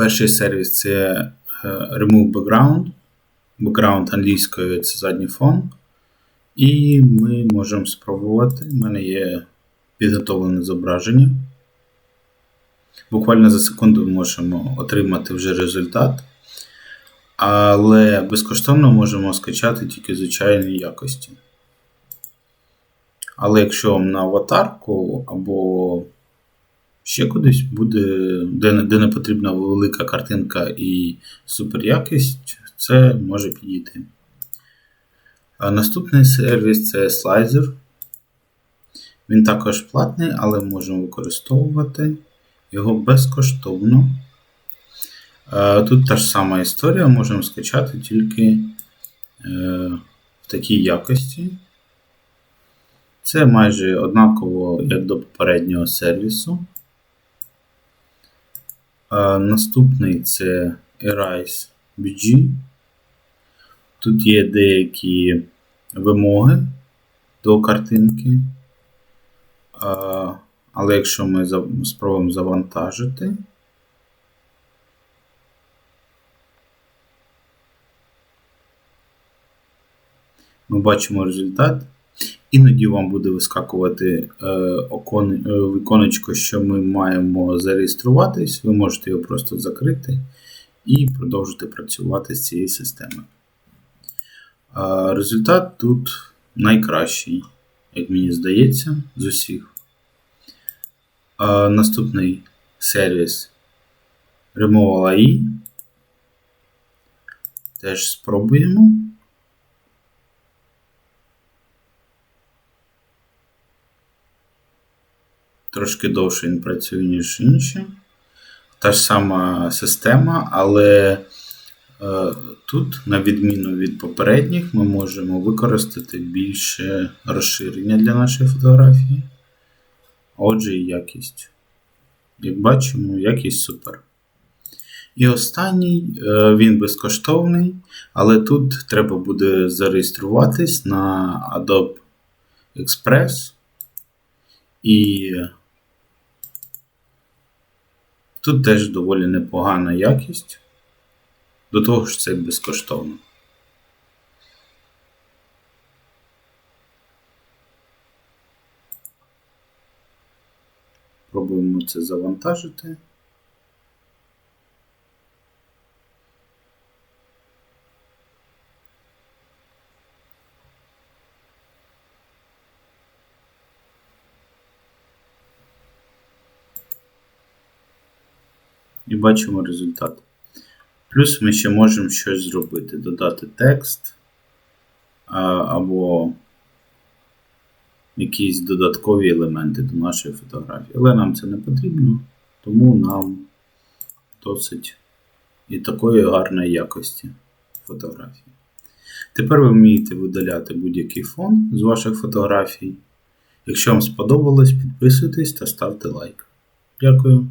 Перший сервіс це е, Remove Background. Background англійською це задній фон. І ми можемо спробувати. У мене є підготовлене зображення. Буквально за секунду можемо отримати вже результат. Але безкоштовно можемо скачати тільки звичайні якості. Але якщо на аватарку або ще кудись буде, де, де не потрібна велика картинка і суперякість, це може підійти. А наступний сервіс це Slicer. Він також платний, але можемо використовувати його безкоштовно. Тут та ж сама історія, можемо скачати тільки е, в такій якості. Це майже однаково, як до попереднього сервісу. Наступний це Erase BG. Тут є деякі вимоги до картинки. Але якщо ми спробуємо завантажити, ми бачимо результат. Іноді вам буде вискакувати е, е, віконечко, що ми маємо зареєструватись. Ви можете його просто закрити і продовжити працювати з цією системою. Результат тут найкращий, як мені здається, з усіх. Наступний сервіс Removal AI. Теж спробуємо. Трошки довше він працює, ніж інші. Та ж сама система, але е, тут, на відміну від попередніх, ми можемо використати більше розширення для нашої фотографії. Отже, і якість. Як бачимо, якість супер. І останній, е, він безкоштовний, але тут треба буде зареєструватись на Adobe Express. І тут теж доволі непогана якість. До того ж, це безкоштовно. Пробуємо це завантажити. І бачимо результат. Плюс ми ще можемо щось зробити, додати текст або якісь додаткові елементи до нашої фотографії. Але нам це не потрібно, тому нам досить і такої гарної якості фотографії. Тепер ви вмієте видаляти будь-який фон з ваших фотографій. Якщо вам сподобалось, підписуйтесь та ставте лайк. Дякую.